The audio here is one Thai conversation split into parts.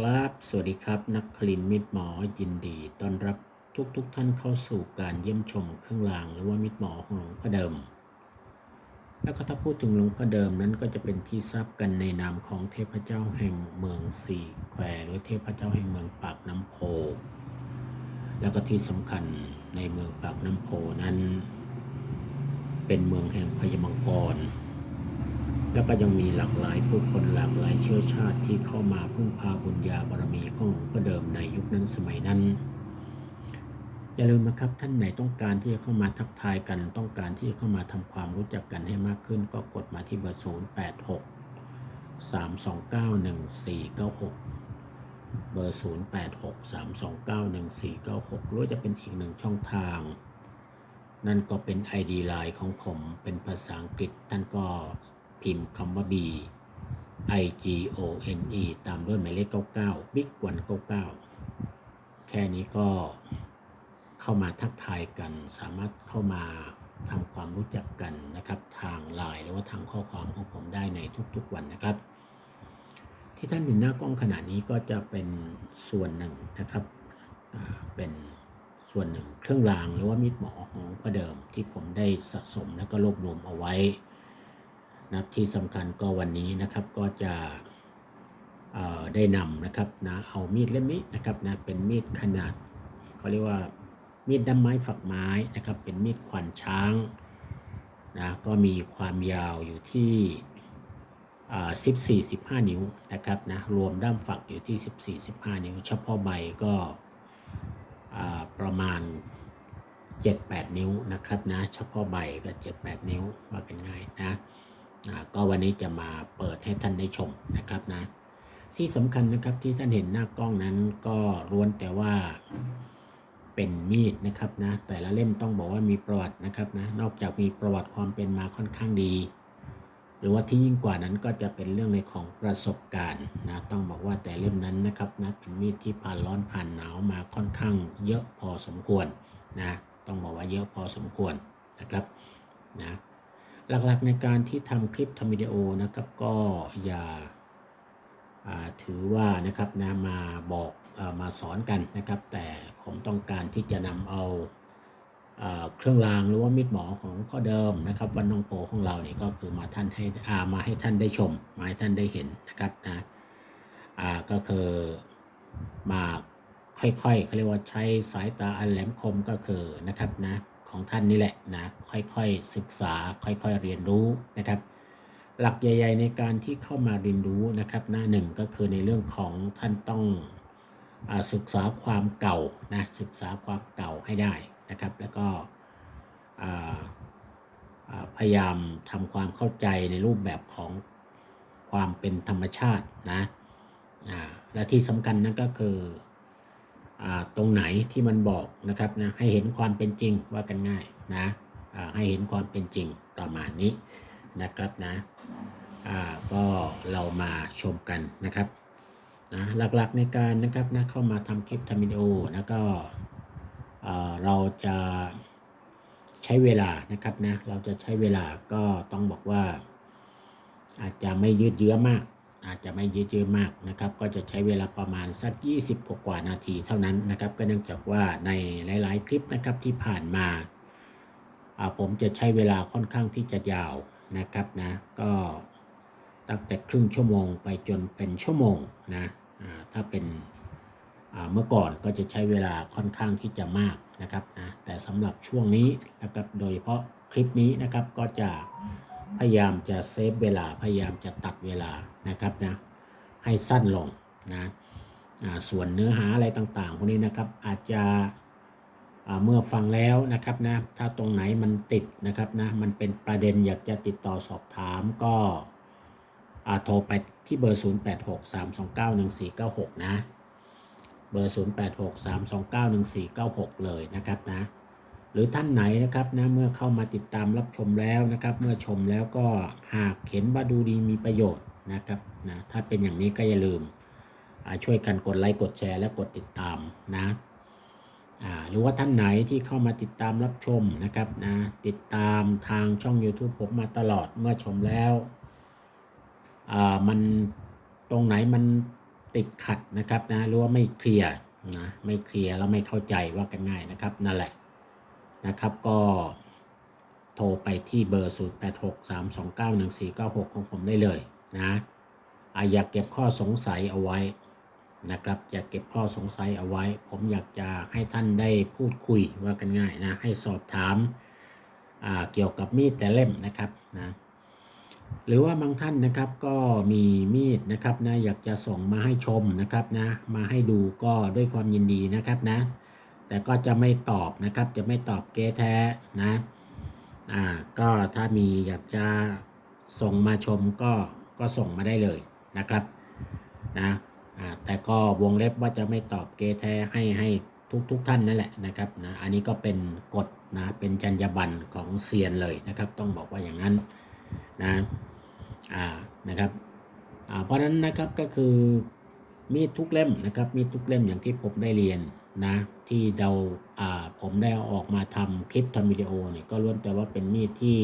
ครับ สวัสดีครับ นักคลินมิตหมอยินดีต้อนรับทุกทุกๆท่านเข้าสู่การเยี่ยมชมเครื่องรางหรือว่ามิตรหมอของหลวงพ่อเดิม แล้วก็ถ้าพูดถึงหลวงพ่อเดิมนั้นก็จะเป็นที่ทราบกันในนามของเทพเจ้าแห่งเมืองสี่แควหรือเทพเจ้าแห่งเมืองปากน้ำโพ แล้วก็ที่สำคัญในเมืองปากน้ำโพนั้น เป็นเมืองแห่งพญามังกร แล้วก็ยังมีหลากหลายผู้คนหลากหลายเชื้อชาติที่เข้ามาพึ่งพาบุญญาบารมีของหลวงพ่อเดิมในยุคนั้นสมัยนั้น อย่าลืมนะครับท่านไหนต้องการที่จะเข้ามาทักทายกันต้องการที่จะเข้ามาทำความรู้จักกันให้มากขึ้น ก็กดมาที่เบอร์ 0 8 6 3 2 9 1 4 9 6 เบอร์ 0 8 6 3 2 9 1 4 9 6 หรือว่าจะเป็นอีกหนึ่งช่องทาง นั่นก็เป็น ID Line ของผมเป็นภาษาอังกฤษท่านก็ พิมพ์คำว่า B I G O N E ตามด้วยหมายเลข 99 Big 199 แค่นี้ก็เข้ามาทักทายกัน สามารถเข้ามาทำความรู้จักกันนะครับ ทางไลน์หรือว่าทางข้อความของผมได้ในทุกๆวันนะครับ ที่ท่านเห็นหน้ากล้องขณะนี้ก็จะเป็นส่วนหนึ่งนะครับเป็นส่วนหนึ่งเครื่องรางหรือว่ามีดหมอของพ่อเดิมที่ผมได้สะสมและก็รวบรวมเอาไว้ นะครับที่สำคัญก็วันนี้นะครับก็จะได้นำนะครับนะเอามีดเล่มนี้นะครับนะเป็นมีดขนาดเขาเรียกว่ามีดด้ามไม้ฝักไม้นะครับเป็นมีดขวัญช้างนะก็มีความยาวอยู่ที่สิบสี่สิบห้านิ้วนะครับนะรวมด้ามฝักอยู่ที่สิบสี่สิบห้านิ้ว เฉพาะใบก็อ่าประมาณเจ็ดแปดนิ้วนะครับนะเฉพาะใบก็เจ็ดแปดนิ้วว่ากันง่ายนะ ก็วันนี้จะมาเปิดให้ท่านได้ชมนะครับนะ ที่สำคัญนะครับที่ท่านเห็นหน้ากล้องนั้นก็ล้วนแต่ว่าเป็นมีดนะครับนะ แต่ละเล่มต้องบอกว่ามีประวัตินะครับนะ นอกจากมีประวัติความเป็นมาค่อนข้างดี หรือว่าที่ยิ่งกว่านั้นก็จะเป็นเรื่องในของประสบการณ์นะต้องบอกว่าแต่เล่มนั้นนะครับนะเป็นมีดที่ผ่านร้อนผ่านหนาวมาค่อนข้างเยอะพอสมควรนะต้องบอกว่าเยอะพอสมควรนะครับนะ หลักๆในการที่ทำคลิปทำวิดีโอนะครับก็อย่าาถือว่านะครับนะมาบอกอมาสอนกันนะครับ แต่ผมต้องการที่จะนำเอาเครื่องรางหรือว่ามีดหมอของพ่อเดิมนะครับวันน้องโปของเราเนี่ยก็คือมาท่านให้อ่ามาให้ท่านได้ชม มาให้ท่านได้เห็นนะครับนะอ่าก็คือมาค่อยๆเขาเรียกว่าใช้สายตาอันแหลมคมก็คือนะครับนะ ของท่านนี่แหละนะค่อยๆศึกษาค่อยๆเรียนรู้นะครับ หลักใหญ่ ๆ ในการที่เข้ามาเรียนรู้นะครับ หน้าหนึ่งก็คือในเรื่องของท่านต้องอศึกษาความเก่านะศึกษาความเก่าให้ได้นะครับ แล้วก็พยายามทำความเข้าใจในรูปแบบของความเป็นธรรมชาตินะและที่สำคัญนั่นก็คือ ตรงไหนที่มันบอกนะครับนะให้เห็นความเป็นจริงว่ากันง่ายนะให้เห็นความเป็นจริงประมาณนี้นะครับนะก็เรามาชมกันนะครับนะหลักๆในการนะครับนะเข้ามาทำคลิปทำวิดีโอแล้วก็เราจะใช้เวลานะครับนะเราจะใช้เวลาก็ต้องบอกว่าอาจจะไม่ยืดเยื้อมาก อาจจะไม่ยืดเยื้อมากนะครับ ก็จะใช้เวลาประมาณสัก 20 กว่ากว่านาทีเท่านั้นนะครับ ก็เนื่องจากว่าในหลาย ๆ คลิปนะครับที่ผ่านมาผมจะใช้เวลาค่อนข้างที่จะยาวนะครับนะ ก็ตั้งแต่ครึ่งชั่วโมงไปจนเป็นชั่วโมงนะถ้าเป็นเมื่อก่อนก็จะใช้เวลาค่อนข้างที่จะมากนะครับนะแต่สำหรับช่วงนี้นะครับโดยเฉพาะคลิปนี้นะครับก็จะ พยายามจะเซฟเวลา พยายามจะตัดเวลานะครับนะให้สั้นลงนะส่วนเนื้อหาอะไรต่างๆพวกนี้นะครับอาจจะเมื่อฟังแล้วนะครับนะถ้าตรงไหนมันติดนะครับนะมันเป็นประเด็นอยากจะติดต่อสอบถามก็โทรไปที่เบอร์ 0863291496 นะ เบอร์ 0863291496 เลยนะครับนะ หรือท่านไหนนะครับนะเมื่อเข้ามาติดตามรับชมแล้วนะครับ เมื่อชมแล้วก็หากเห็นว่าดูดีมีประโยชน์นะครับนะถ้าเป็นอย่างนี้ก็อย่าลืมช่วยกันกดไลค์กดแชร์และกดติดตามนะหรือว่าท่านไหนที่เข้ามาติดตามรับชมนะครับนะติดตามทางช่อง YouTube ผมมาตลอดเมื่อชมแล้วมันตรงไหนมันติดขัดนะครับนะหรือว่าไม่เคลียร์นะไม่เคลียร์แล้วไม่เข้าใจว่ากันง่ายนะครับนั่นแหละ นะครับ ก็โทรไปที่เบอร์ 0863291496 ของผมได้เลยนะอยากเก็บข้อสงสัยเอาไว้นะครับ อยากเก็บข้อสงสัยเอาไว้ ผมอยากจะให้ท่านได้พูดคุยว่ากันง่ายนะ ให้สอบถามาเกี่ยวกับมีดแต่เล่มนะครับนะหรือว่าบางท่านนะครับก็มีมีดนะครับนะอยากจะส่งมาให้ชมนะครับนะมาให้ดูก็ด้วยความยินดีนะครับนะ แต่ก็จะไม่ตอบนะครับ จะไม่ตอบเกแท้นะ อ่า ก็ถ้ามีอยากจะส่งมาชมก็ก็ส่งมาได้เลยนะครับ นะ อ่า แต่ก็วงเล็บว่าจะไม่ตอบเกแท้ให้ให้ทุกทุกท่านนั่นแหละนะครับนะ อันนี้ก็เป็นกฎนะ เป็นจรรยาบรรณของเซียนเลยนะครับ ต้องบอกว่าอย่างนั้นนะ อ่า นะครับ อ่า เพราะฉะนั้นนะครับก็คือมีดทุกเล่มนะครับ มีดทุกเล่มอย่างที่ผมได้เรียน นะที่เราผมได้ออกมาทำคลิปทำวิดีโอเนี่ยก็ล้วนแต่ว่าเป็นมีดที่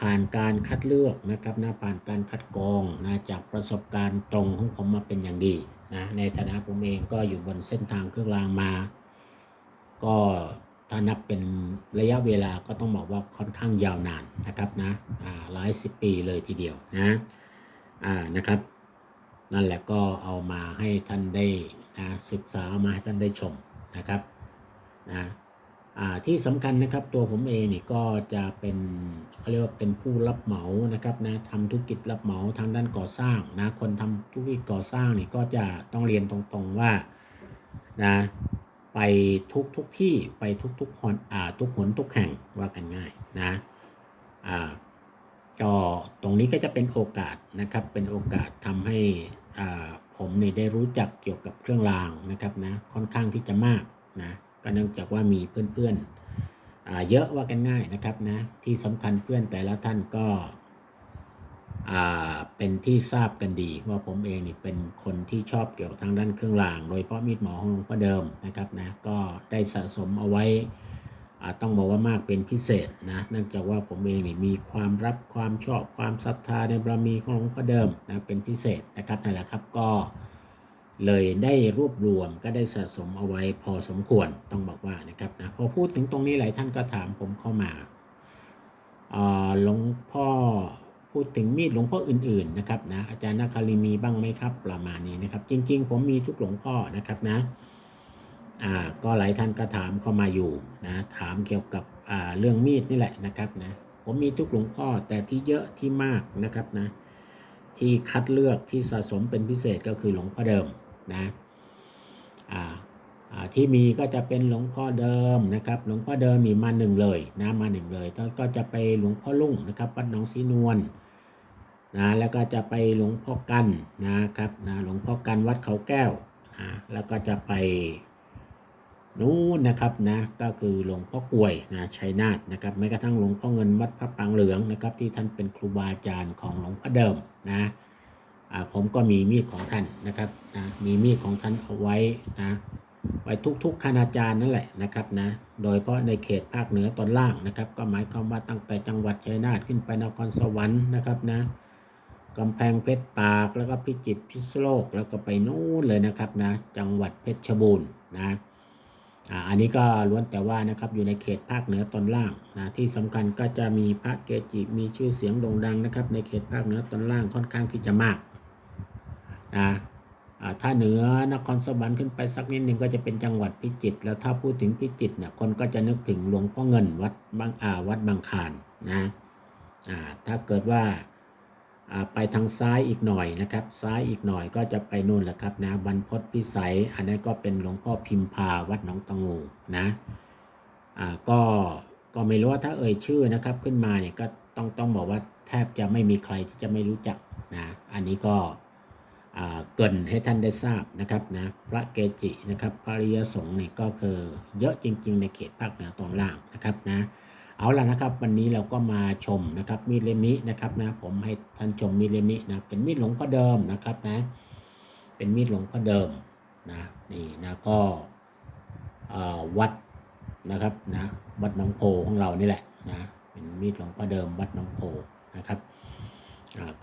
ผ่านการคัดเลือกนะครับนะผ่านการคัดกรองนะจากประสบการณ์ตรงของผมมาเป็นอย่างดีนะในฐานะผมเองก็อยู่บนเส้นทางเครื่องรางมา ก็ถ้านับเป็นระยะเวลาก็ต้องบอกว่าค่อนข้างยาวนานนะครับนะหลายสิบปีเลยทีเดียวนะนะครับ นั่นแหละก็เอามาให้ท่านได้นะศึกษาามาให้ท่านได้ชมนะครับนะที่สำคัญนะครับตัวผมเองนี่ก็จะเป็นเขาเรียกว่าเป็นผู้รับเหมานะครับนะทำธุรกิจรับเหมาทางด้านก่อสร้างนะคนทำธุรกิจก่อสร้างนี่ก็จะต้องเรียนตรงๆว่านะไปทุกทุกที่ไปทุกทุกคนอ่าทุกหนทุกแห่งว่ากันง่ายนะอ่า ก็ตรงนี้ก็จะเป็นโอกาสนะครับ เป็นโอกาสทำให้ผมเนี่ยได้รู้จักเกี่ยวกับเครื่องรางนะครับนะค่อนข้างที่จะมากนะก็เนื่องจากว่ามีเพื่อนๆเยอะว่ากันง่ายนะครับนะที่สำคัญเพื่อนแต่ละท่านก็เป็นที่ทราบกันดีว่าผมเองนี่เป็นคนที่ชอบเกี่ยวกับทางด้านเครื่องราง โดยเฉพาะมีดหมอของหลวงพ่อเดิมนะครับนะก็ได้สะสมเอาไว้ ต้องบอกว่ามากเป็นพิเศษนะเนื่องจากว่าผมเองนี่มีความรักความชอบความศรัทธาในบารมีของหลวงพ่อเดิมนะเป็นพิเศษนะครับนั่นแหละครับก็เลยได้รวบรวมก็ได้สะสมเอาไว้พอสมควรต้องบอกว่านะครับนะพอพูดถึงตรงนี้หลายท่านก็ถามผมเข้ามาหลวงพ่อพูดถึงมีดหลวงพ่ออื่นๆนะครับนะอาจารย์นาคาริมีบ้างไหมครับประมาณนี้นะครับ จริง ๆ ผมมีทุกหลวงพ่อนะครับนะ ก็หลายท่านก็ถามเข้ามาอยู่นะถามเกี่ยวกับเรื่องมีดนี่แหละนะครับนะผมมีทุกหลวงพ่อแต่ที่เยอะที่มากนะครับนะที่คัดเลือกที่สะสมเป็นพิเศษก็คือหลวงพ่อเดิมนะอ่าอ่าที่มีก็จะเป็นหลวงพ่อเดิมนะครับ หลวงพ่อเดิมนี่มาหนึ่งเลยนะมาหนึ่งเลยแล้วก็จะไปหลวงพ่อลุ่งนะครับวัดหนองสีนวลนะแล้วก็จะไปหลวงพ่อกันนะครับนะหลวงพ่อกันวัดเขาแก้วนะแล้วก็จะไป นู้นนะครับนะก็คือหลวงพ่อกลวยนะชัยนาทนะครับแม้กระทั่งหลวงพ่อเงินวัดพระปรางเหลืองนะครับที่ท่านเป็นครูบาอาจารย์ของหลวงพ่อเดิมนะผมก็มีมีดของท่านนะครับนะมีมีดของท่านเอาไว้นะไว้ทุกๆคณาจารย์นั่นแหละนะครับนะโดยเฉพาะในเขตภาคเหนือตอนล่างนะครับก็หมายความว่าตั้งแต่จังหวัดชัยนาทขึ้นไปนครสวรรค์นะครับนะกำแพงเพชรตากแล้วก็พิจิตรพิษโลกแล้วก็ไปนู้นเลยนะครับนะจังหวัดเพชรบูรณ์นะ อ่าอันนี้ก็ล้วนแต่ว่านะครับอยู่ในเขตภาคเหนือตอนล่างนะที่สำคัญก็จะมีพระเกจิมีชื่อเสียงโด่งดังนะครับ ในเขตภาคเหนือตอนล่างค่อนข้างที่จะมากนะอ่าถ้าเหนือนครสวรรค์ขึ้นไปสักนิดหนึ่งก็จะเป็นจังหวัดพิจิตรแล้วถ้าพูดถึงพิจิตรเนี่ยคนก็จะนึกถึงหลวงพ่อเงินวัดบางอาวัดบางคานนะอ่าถ้าเกิดว่า ไปทางซ้ายอีกหน่อยนะครับ ซ้ายอีกหน่อยก็จะไปนู่นแหละครับนะบรรพตพิสัย อันนั้นก็เป็นหลวงพ่อพิมพาวัดหนองตะงูนะอ่าก็ก็ไม่รู้ว่าถ้าเอ่ยชื่อนะครับขึ้นมาเนี่ยก็ต้องต้องบอกว่าแทบจะไม่มีใครที่จะไม่รู้จักนะอันนี้ก็อ่าเกินให้ท่านได้ทราบนะครับนะพระเกจินะครับพระริยสงฆ์เนี่ยก็คือเยอะจริง ๆ ในเขตภาคเหนือตอนล่างนะครับนะ เอาล่ะนะครับ วันนี้เราก็มาชมนะครับมีดเล่มนี้นะครับนะผมให้ท่านชมมีดเล่มนี้นะเป็นมีดหลวงพ่อเดิมนะครับนะ เป็นมีดหลวงพ่อเดิมนะนี่นะก็วัดนะครับนะวัดหนองโพของเรานี่แหละนะเป็นมีดหลวงพ่อเดิมวัดหนองโพนะครับ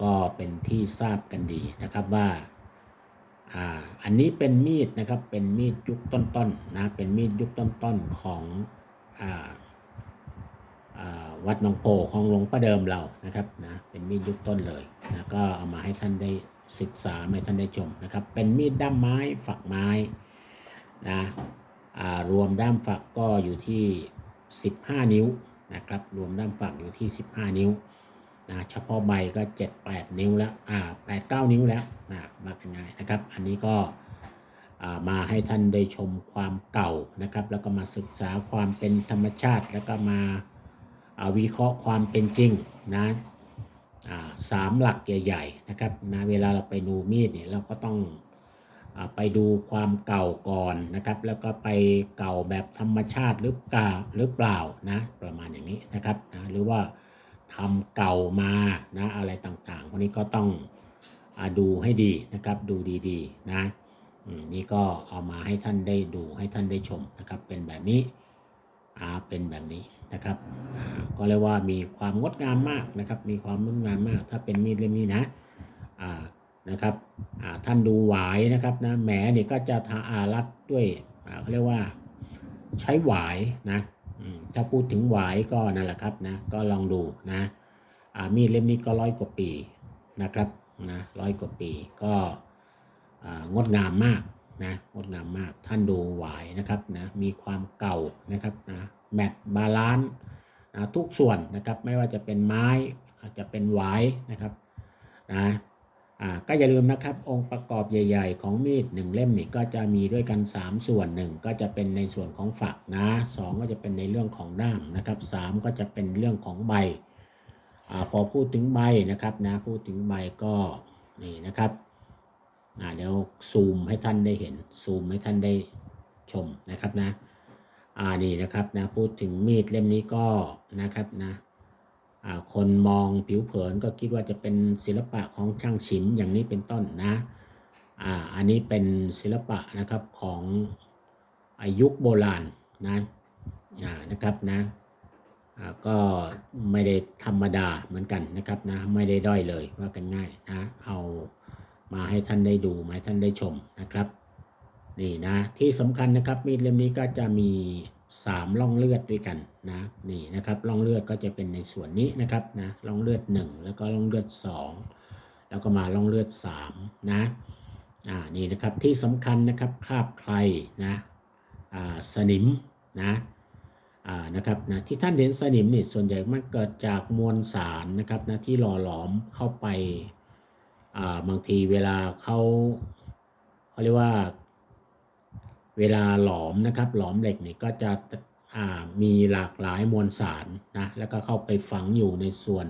ก็เป็นที่ทราบกันดีนะครับว่าอันนี้เป็นมีดนะครับเป็นมีดยุคต้นๆนะเป็นมีดยุคต้นๆของอ่าอ่า วัดหนองโพของหลวงพ่อเดิมเรานะครับนะเป็นมีดยุคต้นเลยนะก็เอามาให้ท่านได้ศึกษาให้ท่านได้ชมนะครับ เป็นมีดด้ามไม้ฝักไม้นะรวมด้ามฝักก็อยู่ที่ 15 นิ้วนะครับ รวมด้ามฝักอยู่ที่ 15 นิ้วนะเฉพาะใบก็ 7-8 นิ้วแล้วอ่า8-9นิ้วแล้วนะมากันง่ายนะครับ อันนี้ก็มาให้ท่านได้ชมความเก่านะครับ แล้วก็มาศึกษาความเป็นธรรมชาติแล้วก็มา วิเคราะห์ความเป็นจริงนะสามหลักใหญ่ๆนะครับนะเวลาเราไปดูมีดเนี่ยเราก็ต้องอไปดูความเก่าก่อนนะครับ แล้วก็ไปเก่าแบบธรรมชาติหรือเปล่าหรือเปล่านะประมาณอย่างนี้นะครับนะหรือว่าทำเก่ามานะอะไรต่างๆพวกนี้ก็ต้องอดูให้ดีนะครับดูดีๆนะนี่ก็เอามาให้ท่านได้ดูให้ท่านได้ชมนะครับเป็นแบบนี้ เป็นแบบนี้นะครับก็เรียกว่ามีความงดงามมากนะครับ มีความงดงามมาก ถ้าเป็นมีดเล่มนี้นะนะครับท่านดูหวายนะครับนะแหมเนี่ยก็จะทาอารัดด้วยเขาเรียกว่าใช้หวายนะถ้าพูดถึงหวายก็นั่นแหละครับนะก็ลองดูนะมีดเล่มนี้ก็ร้อยกว่าปีนะครับนะร้อยกว่าปีก็งดงามมาก นะงดงามมากท่านดูหวายนะครับนะมีความเก่านะครับนะแมทบาลานซ์นะทุกส่วนนะครับไม่ว่าจะเป็นไม้อาจจะเป็นหวายนะครับนะอ่าก็อย่าลืมนะครับองค์ประกอบใหญ่ ๆ ของมีดหนึ่งเล่มนี่ก็จะมีด้วยกัน 3 ส่วนหนึ่งก็จะเป็นในส่วนของฝักนะสองก็จะเป็นในเรื่องของด้ามนะครับสามก็จะเป็นเรื่องของใบอาพอพูดถึงใบนะครับนะพูดถึงใบก็นี่นะครับ เดี๋ยวซูมให้ท่านได้เห็น ซูมให้ท่านได้ชมนะครับนะอ่านี่นะครับนะพูดถึงมีดเล่มนี้ก็นะครับนะอ่าคนมองผิวเผินก็คิดว่าจะเป็นศิลปะของช่างฉิมอย่างนี้เป็นต้นนะอ่าอันนี้เป็นศิลปะนะครับของอายุโบราณนะอ่านะครับนะอ่าก็ไม่ได้ธรรมดาเหมือนกันนะครับนะไม่ได้ด้อยเลยว่ากันง่ายนะเอา มาให้ท่านได้ดูมาให้ท่านได้ชมนะครับนี่นะที่สำคัญนะครับมีดเล่มนี้ก็จะมี3ร่องเลือดด้วยกันนะนี่นะครับร่องเลือดก็จะเป็นในส่วนนี้นะครับนะร่องเลือด 1 แล้วก็ร่องเลือด 2 แล้วก็มาร่องเลือด3นะอ่านี่นะครับที่สำคัญนะครับคราบใครนะอ่าสนิมนะอ่านะครับนะที่ท่านเห็นสนิมนี่ส่วนใหญ่มันเกิดจากมวลสารนะครับนะที่หล่อหลอมเข้าไป บางทีเวลาเขาเขาเรียกว่า เวลาหลอมนะครับ หลอมเหล็กนี่ก็จะมีหลากหลายมวลสารนะแล้วก็เข้าไปฝังอยู่ในส่วน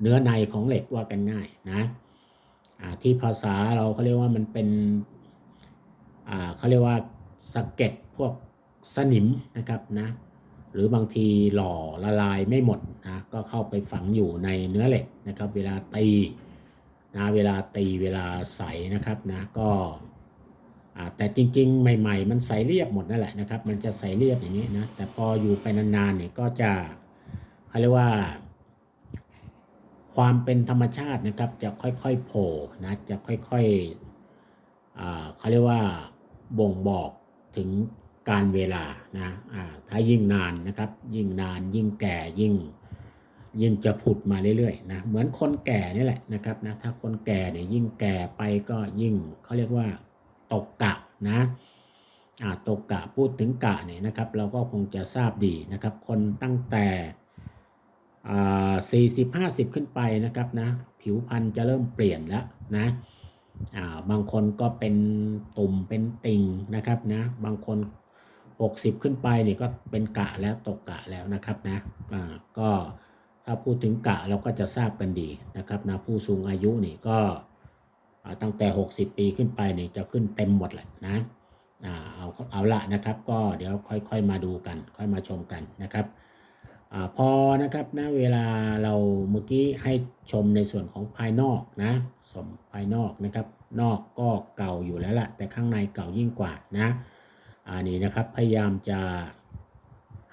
เนื้อในของเหล็กว่ากันง่ายนะที่ภาษาเราเขาเรียกว่ามันเป็นเขาเรียกว่าสะเก็ดพวกสนิมนะครับนะหรือบางทีหล่อละลายไม่หมดนะก็เข้าไปฝังอยู่ในเนื้อเหล็กนะครับ เวลาตี นะเวลาตีเวลาใสนะครับนะก็อ่าแต่จริง ๆ ใหม่ ๆ มันใสเรียบหมดนั่นแหละนะครับ มันจะใสเรียบอย่างนี้นะแต่พออยู่ไปนานๆเนี่ยก็จะเขาเรียกว่า ความเป็นธรรมชาตินะครับ จะค่อยๆโผล่นะจะค่อยๆเขาเรียกว่าบ่งบอกถึงการเวลานะถ้ายิ่งนานนะครับ ยิ่งนานยิ่งแก่ยิ่ง ยิ่งจะผุดมาเรื่อยๆนะเหมือนคนแก่นี่แหละนะครับนะถ้าคนแก่เนี่ยยิ่งแก่ไปก็ยิ่งเขาเรียกว่าตกกะนะอ่าตกกะพูดถึงกะเนี่ยนะครับ เราก็คงจะทราบดีนะครับ คนตั้งแต่อ่าสี่สิบห้าสิบขึ้นไปนะครับนะผิวพรรณจะเริ่มเปลี่ยนแล้วนะอ่าบางคนก็เป็นตุ่มเป็นติ่งนะครับนะบางคน60ขึ้นไปเนี่ยก็เป็นกะแล้วตกกะแล้วนะครับนะอ่าก็ ถ้าพูดถึงกะเราก็จะทราบกันดีนะครับนะผู้สูงอายุนี่ก็ตั้งแต่ 60 ปีขึ้นไปเนี่ยจะขึ้นเต็มหมดแหละนะเอาเอาละนะครับ ก็เดี๋ยวค่อยๆมาดูกัน ค่อยมาชมกันนะครับอพอนะครับนะเวลาเราเมื่อกี้ให้ชมในส่วนของภายนอกนะสมภายนอกนะครับ นอกก็เก่าอยู่แล้วล่ะแต่ข้างในเก่ายิ่งกว่านะอันนี้นะครับพยายามจะ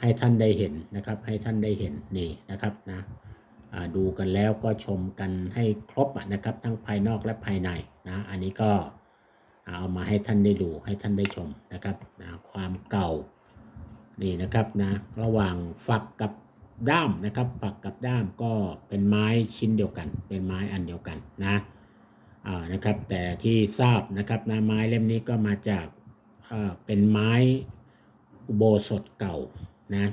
ให้ท่านได้เห็นนะครับ ให้ท่านได้เห็นนี่นะครับนะดูกันแล้วก็ชมกันให้ครบนะครับ ทั้งภายนอกและภายในนะอันนี้ก็เอามาให้ท่านได้ดูให้ท่านได้ชมนะครับนะความเก่านี่นะครับนะระหว่างฝักกับด้ามนะครับฝักกับด้ามก็เป็นไม้ชิ้นเดียวกัน เป็นไม้อันเดียวกันนะอ่านะครับ แต่ที่ทราบนะครับนะไม้เล่มนี้ก็มาจากเออเป็นไม้อุโบสถเก่า นะ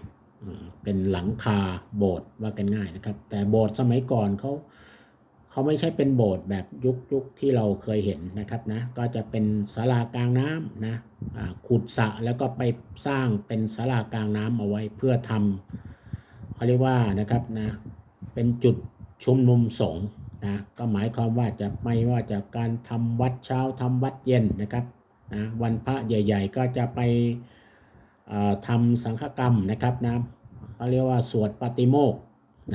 เป็นหลังคาโบสถ์ว่ากันง่ายนะครับ แต่โบสถ์สมัยก่อนเขาเขาไม่ใช่เป็นโบสถ์แบบยุคยุคที่เราเคยเห็นนะครับนะก็จะเป็นศาลากลางน้ำนะขุดสระแล้วก็ไปสร้างเป็นศาลากลางน้ำเอาไว้เพื่อทำเขาเรียกว่านะครับนะเป็นจุดชุมนุมสงฆ์นะก็หมายความว่าจะไม่ว่าจะการทำวัดเช้าทำวัดเย็นนะครับนะวันพระใหญ่ ๆ ก็จะไป ทำสังฆกรรมนะครับนะเขาเรียกว่าสวดปาติโมกข์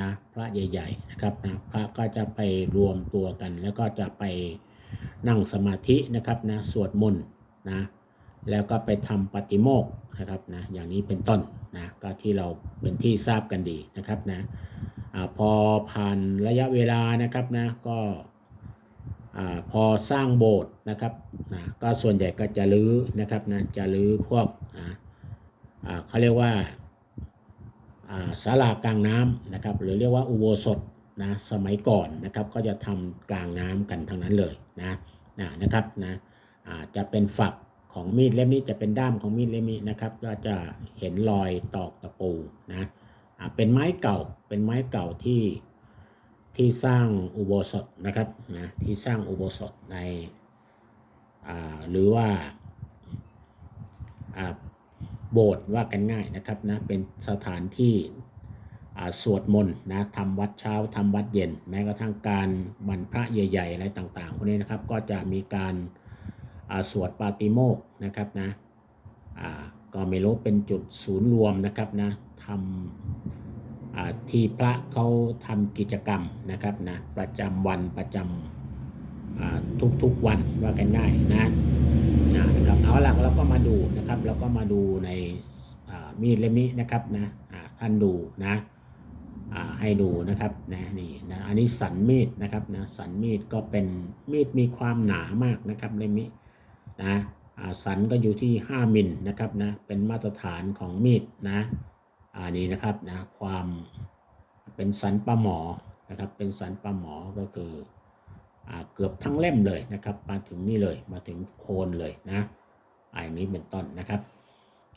นะพระใหญ่ๆนะครับนะพระก็จะไปรวมตัวกัน แล้วก็จะไปนั่งสมาธินะครับนะสวดมนต์นะแล้วก็ไปทำปฏิโมกข์นะครับนะอย่างนี้เป็นต้นนะก็ที่เราเป็นที่ทราบกันดีนะครับนะอพอผ่านระยะเวลานะครับนะก็อพอสร้างโบสถ์นะครับนะก็ส่วนใหญ่ก็จะรื้อนะครับนะจะรื้อพวกนะ เขาเรียกว่าอ่าศาลากลางน้ำนะครับหรือเรียกว่าอุโบสถนะสมัยก่อนนะครับก็จะทำกลางน้ำกันทั้งนั้นเลยนะนะนะครับนะจะเป็นฝักของมีดเล่มนี้จะเป็นด้ามของมีดเล่มนี้นะครับ ก็จะเห็นรอยตอกตะปูนะเป็นไม้เก่าเป็นไม้เก่าที่ที่สร้างอุโบสถนะครับนะที่สร้างอุโบสถในหรือว่า โบสถ์ว่ากันง่ายนะครับนะเป็นสถานที่สวดมนต์นะทำวัดเช้าทำวัดเย็น แม้กระทั่งการวันพระใหญ่ ๆ อะไรต่างๆพวกนี้นะครับก็จะมีการาสวดปาติโมกนะครับนะก็ไม่รู้เป็นจุดศูนย์รวมนะครับนะทำที่พระเขาทำกิจกรรมนะครับนะประจำวันประจำทุกๆวันว่ากันง่ายนะ เอาหลักเราก็มาดูนะครับ เราก็มาดูในมีดเล่มนี้นะครับนะท่านดูนะให้ดูนะครับนะนี่นะอันนี้สันมีดนะครับนะสันมีดก็เป็นมีดมีความหนามากนะครับเล่มนี้นะสันก็อยู่ที่ 5มิลนะครับนะเป็นมาตรฐานของมีดนะอ่านี่นะครับนะความเป็นสันปลาหมอนะครับเป็นสันปลาหมอก็คืออเกือบทั้งเล่มเลยนะครับ มาถึงนี่เลยมาถึงโคนเลยนะ อันนี้เป็นต้นนะครับ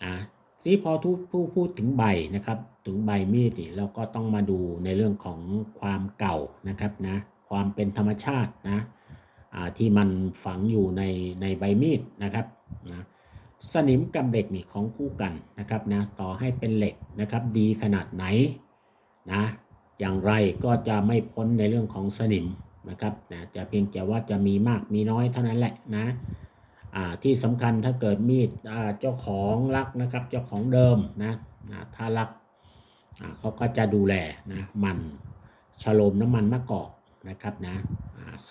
อ่าทีนี้พอทุกผู้พูดถึงใบนะครับ ถึงใบมีดนี่เราก็ต้องมาดูในเรื่องของความเก่านะครับนะความเป็นธรรมชาตินะอ่าที่มันฝังอยู่ในในใบมีดนะครับนะสนิมกับเหล็กนี่ของคู่กันนะครับนะต่อให้เป็นเหล็กนะครับดีขนาดไหนนะอย่างไรก็จะไม่พ้นในเรื่องของสนิมนะครับนะจะเพียงแต่ว่าจะมีมากมีน้อยเท่านั้นแหละนะ ที่สำคัญถ้าเกิดมีดเจ้าของรักนะครับเจ้าของเดิมนะถ้ารักเขาก็จะดูแลนะมันฉโลมน้ำมันมะกอกนะครับนะใส่